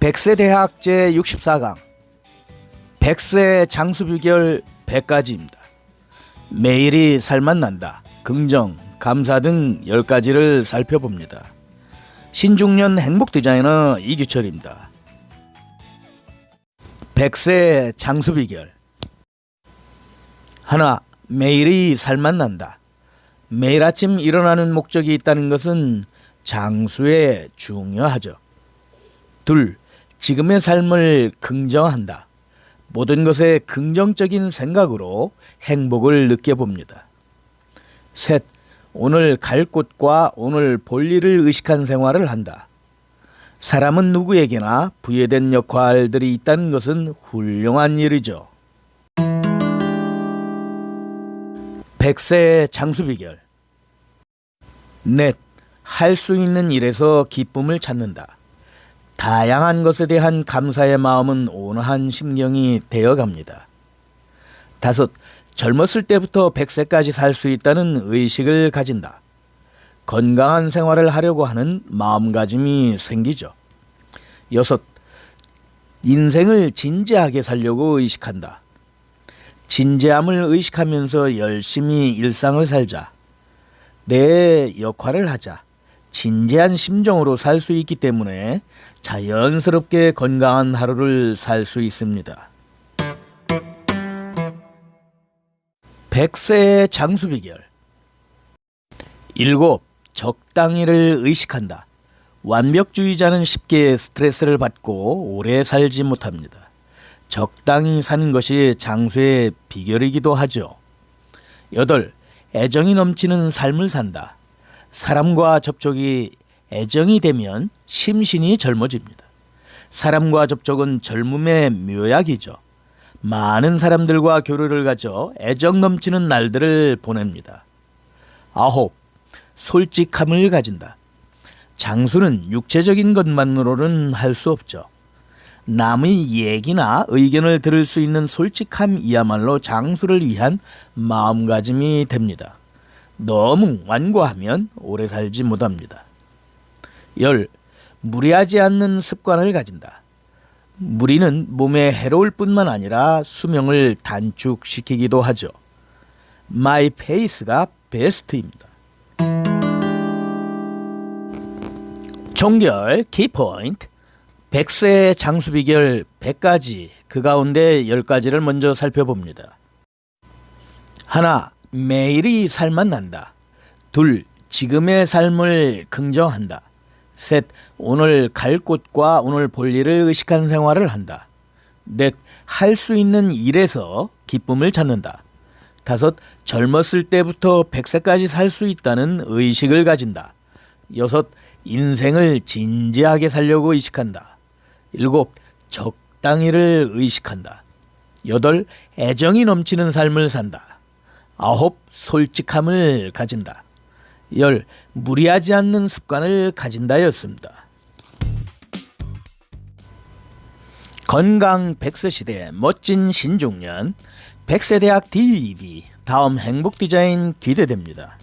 백세 대학 제 64강 백세 장수비결 100가지입니다. 매일이 살맛난다. 긍정, 감사 등 10가지를 살펴봅니다. 신중년 행복 디자이너 이규철입니다. 백세 장수비결 하나, 매일이 살맛난다. 매일 아침 일어나는 목적이 있다는 것은 장수에 중요하죠. 둘, 지금의 삶을 긍정한다. 모든 것에 긍정적인 생각으로 행복을 느껴봅니다. 셋, 오늘 갈 곳과 오늘 볼 일을 의식한 생활을 한다. 사람은 누구에게나 부여된 역할들이 있다는 것은 훌륭한 일이죠. 백세 장수 비결. 넷, 할 수 있는 일에서 기쁨을 찾는다. 다양한 것에 대한 감사의 마음은 온화한 심경이 되어갑니다. 다섯, 젊었을 때부터 100세까지 살 수 있다는 의식을 가진다. 건강한 생활을 하려고 하는 마음가짐이 생기죠. 여섯, 인생을 진지하게 살려고 의식한다. 진지함을 의식하면서 열심히 일상을 살자. 내 역할을 하자. 진지한 심정으로 살 수 있기 때문에 자연스럽게 건강한 하루를 살 수 있습니다. 백세의 장수 비결 일곱 적당히를 의식한다. 완벽주의자는 쉽게 스트레스를 받고 오래 살지 못합니다. 적당히 사는 것이 장수의 비결이기도 하죠. 여덟 애정이 넘치는 삶을 산다. 사람과 접촉이 애정이 되면 심신이 젊어집니다. 사람과 접촉은 젊음의 묘약이죠. 많은 사람들과 교류를 가져 애정 넘치는 날들을 보냅니다. 아홉, 솔직함을 가진다. 장수는 육체적인 것만으로는 할 수 없죠. 남의 얘기나 의견을 들을 수 있는 솔직함이야말로 장수를 위한 마음가짐이 됩니다. 너무 완고하면 오래 살지 못합니다. 열, 무리하지 않는 습관을 가진다. 무리는 몸에 해로울 뿐만 아니라 수명을 단축시키기도 하죠. 마이 페이스가 베스트입니다. 종결 키포인트 100세 장수 비결 100가지 그 가운데 10가지를 먼저 살펴봅니다. 하나, 매일이 살맛난다. 둘, 지금의 삶을 긍정한다. 셋, 오늘 갈 곳과 오늘 볼 일을 의식한 생활을 한다. 넷, 할 수 있는 일에서 기쁨을 찾는다. 다섯, 젊었을 때부터 100세까지 살 수 있다는 의식을 가진다. 여섯, 인생을 진지하게 살려고 의식한다. 일곱, 적당히를 의식한다. 여덟, 애정이 넘치는 삶을 산다. 아홉, 솔직함을 가진다. 열, 무리하지 않는 습관을 가진다였습니다. 건강 100세 시대 멋진 신중년 100세 대학 DEB 다음 행복 디자인 기대됩니다.